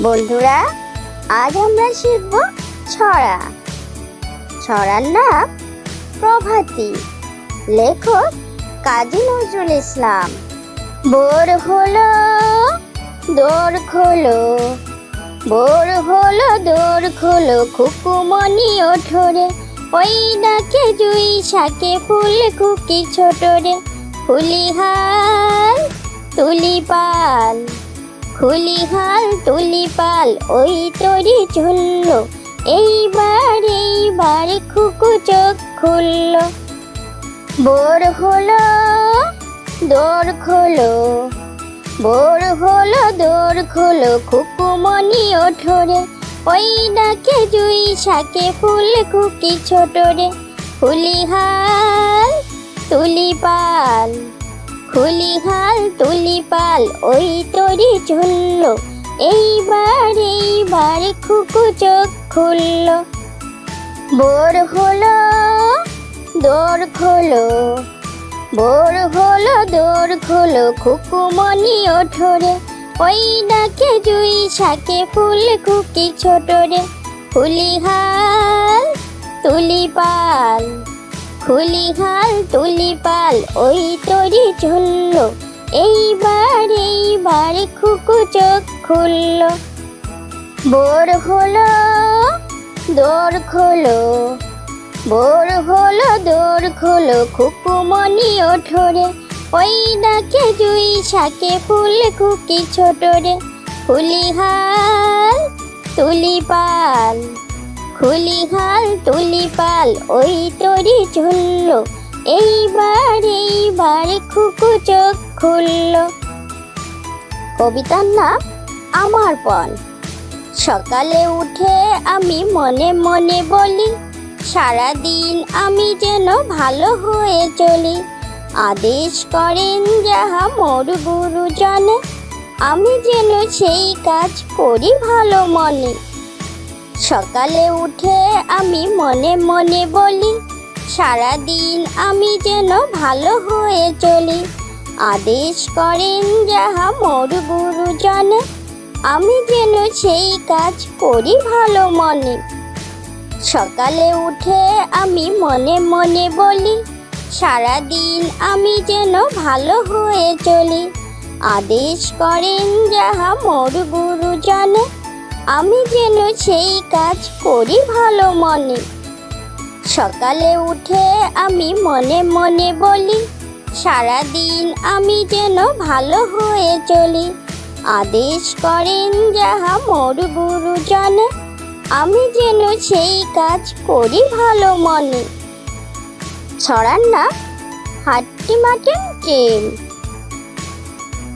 বন্ধুরা, আজ আমরা শিখব ছড়া। ছড়ার নাম প্রভাতী। লেখক কাজী নজরুল ইসলাম। বোর হলো, দোর খোলো। বোর হলো, দোর খোলো খুকুমনি ওঠরে। ওই ডাকে জুই শাকে ফুল, খুকি ছোটরে। ফুলি হাল তুলি পাল। খুলি হাল তুলি পাল ওই তরি চলল এইবার এইবার খুকু চোখ খুলল। বোর হলো, দোর খোলো। বোর হলো, দোর খোলো খুকুমনি ওঠরে। ওই ডাকে জুই শাকে ফুল, খুকি ছোটরে। ফুলি হাল তুলি পাল খুলি হাল তুলি পাল ওই তরি চলল। এইবার এইবার খুকু চোখ খুলল। বোর হলো, দোর খোলো। বোর হলো, দোর খোলো খুকুমনি ওঠরে। ওই ডাকে জুই শাকে ফুল, খুকি ছোটরে। ফুলি হাল খুলি হাল তুলি পাল ওই তরি চলল এইবার এইবার খুকু চোখ খুলল। বোর হলো, দোর খোলো। বোর হলো, দোর খোলো খুকুমনি ওঠরে। ওই ডাকে জুই শাকে ফুল, খুকি ছোটরে। ফুলি হাল তুলি পাল খুলি হাল তুলি পাল ওই তরি চলল এইবার এইবার খুকু চোখ খুলল। কবিতার নাম আমার পণ। সকালে উঠে আমি মনে মনে বলি, সারাদিন আমি যেন ভালো হয়ে চলি। আদেশ করেন যাহা মোর গুরুজনে আমি যেন সেই কাজ করি ভালো মনে। সকালে উঠে আমি মনে মনে বলি, সারাদিন আমি যেন ভালো হয়ে চলি। আদেশ করেন যাহা মোর গুরুজনে আমি যেন সেই কাজ করি ভালো মনে। সকালে উঠে আমি মনে মনে বলি, সারাদিন আমি যেন ভালো হয়ে চলি। আদেশ করেন যাহা মোর গুরুজনে আমি যেন সেই কাজ করি ভালো মনে। সকালে উঠে আমি মনে মনে বলি, সারাদিন আমি যেন ভালো হয়ে চলি। আদেশ করেন যাহা মোর গুরুজনে আমি যেন সেই কাজ করি ভালো মনে। ছড়ার না, হাট্টি মাটিম টিম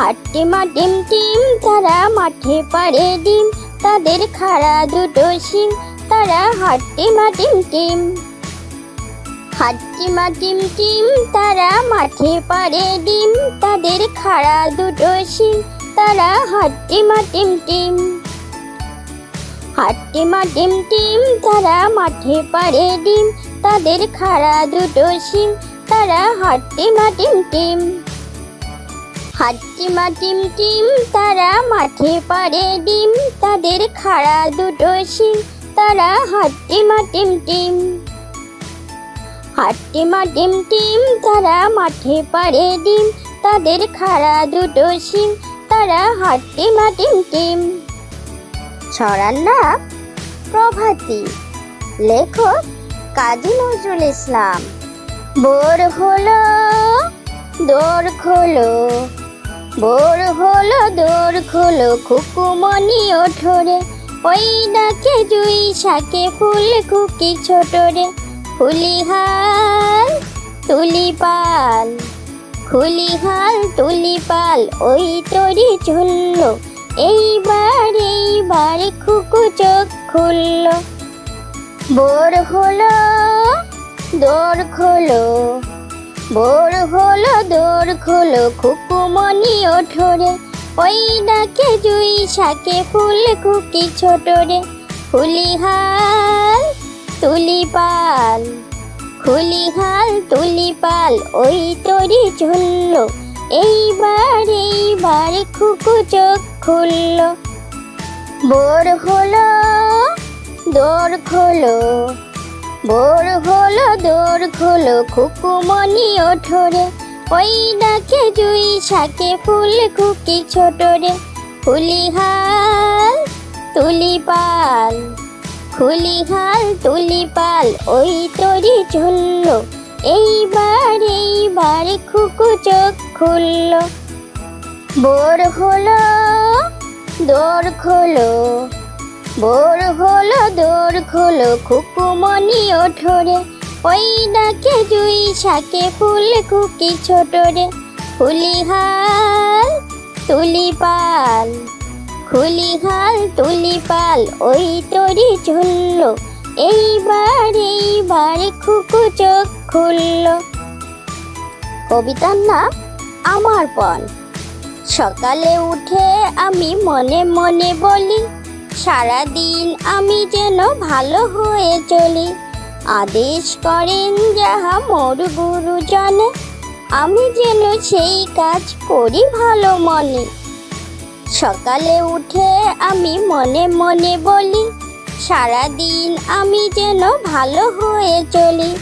হাট্টি মাটিম টিম তারা মাঠে পারে ডিম। তাদের খাড়া দুটো শিং তারা হাট্টি মাটিম টিম হাট্টি মাটিম টিম তারা মাঠে পারে ডিম। তাদের খাড়া দুটো শিং তারা হাট্টি মাটিম টিম হাট্টি মাটিম টিম তারা মাঠে পারে ডিম। তাদের খাড়া দুটো শিং তারা হাট্টি মাটিম টিম হাট্টি মাটিম টিম তারা মাঠে পারে ডিম। তাদের খাড়া দুটো শিং, তারা হাট্টি মাটিম টিম হাট্টি মাটিম টিম তারা মাঠে পারে ডিম। তাদের খাড়া দুটো শিং, তারা হাট্টি মাটিম টিম ছড়ার নাম প্রভাতী। লেখক কাজী নজরুল ইসলাম। বোর হলো, দোর খোলো। বোর হলো, দোর খোলো খুকুমনি ওঠরে। ওই ডাকে জুই শাকে ফুল খুকি ছোটরে। ফুলি হাল তুলি পাল খুলি হাল তুলি পাল ওই তরি চলল এইবার এইবার খুকু চোখ খুলল। বোর হলো, দোর খোলো বোর হলো দৌড় খোলো খুকুমনি ওঠোরে। ওই ডাকে জুই শাকে ফুল, খুকি ছোট রে ফুলি হাল তুলি পাল খুলি হাল তুলি পাল ওই তরি ঝুলল এইবার এইবার খুকু চোখ খুলল। বোর হলো দৌড় খোলো বোর হলো, দোর খোলো খুকুমনি ওঠরে। ওই ডাকে জুই শাকে ফুল, খুকি ছোট রে ফুলি হাল তুলি পাল খুলি হাল তুলি পাল ওই তরি ঝুলল এইবার এইবার খুকু চোখ খুলল। বোর হলো, দোর খোলো বোর হলো, দোর খোলো খুকুমনি ওঠরে। ওই ডাকে জুই শাকে ফুল, খুকি ছোট রে ফুলি হাল, তুলি পাল, খুলি হাল, তুলি পাল, ওই তরি ঝুলল এইবার এইবার খুকু চোখ খুলল। কবিতার নাম, আমার পণ। সকালে উঠে আমি মনে মনে বলি সারাদিন আমি যেন ভালো হয়ে চলি। আদেশ করেন যাহা মোর গুরুজনে। আমি যেন সেই কাজ করি ভালো মনে। সকালে উঠে আমি মনে মনে বলি, সারাদিন আমি যেন ভালো হয়ে চলি।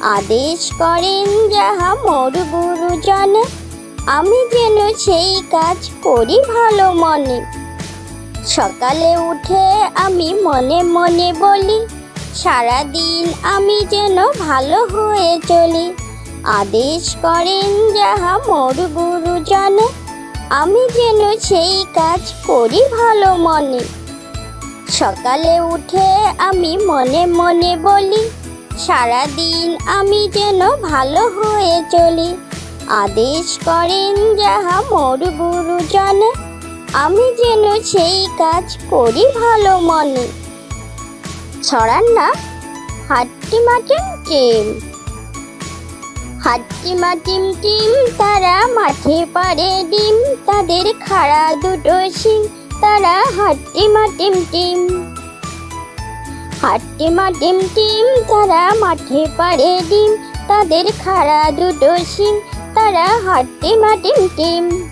আদেশ করেন যাহা মোর গুরুজনে। আমি যেন সেই কাজ করি ভালো মনে। সকালে উঠে আমি মনে মনে বলি, সারাদিন আমি যেন ভালো হয়ে চলি। আদেশ করেন যাহা মোর গুরুজনে আমি যেন সেই কাজ করি ভালো মনে। সকালে উঠে আমি মনে মনে বলি, সারাদিন আমি যেন ভালো হয়ে চলি। আদেশ করেন যাহা মোর গুরুজনে আমি যেন সেই কাজ করি ভালো মনে। ছড়ার না, হাট্টি মাটিম টিম। হাট্টি মাটিম টিম, তারা মাঠে পারে ডিম। তাদের খাড়া দুটো শিং তারা হাট্টি মাটিম টিম। হাট্টি মাটিম টিম, তারা মাঠে পারে ডিম। তাদের খাড়া দুটো শিং তারা হাট্টি মাটিম টিম।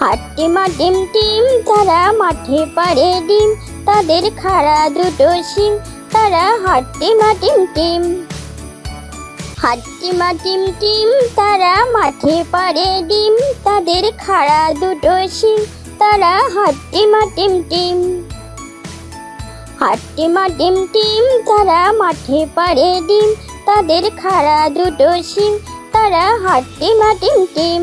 হাট্টি মাটিম টিম তারা মাঠে পারে ডিম, তাদের খাড়া দুটো শিং তারা হাট্টি মাটিম টিম হাট্টি মাটিম টিম তারা মাঠে পারে ডিম, তাদের খাড়া দুটো শিং তারা হাট্টি মাটিম টিম হাট্টি মাটিম টিম তারা মাঠে পারে ডিম, তাদের খাড়া দুটো শিং তারা হাট্টি মাটিম টিম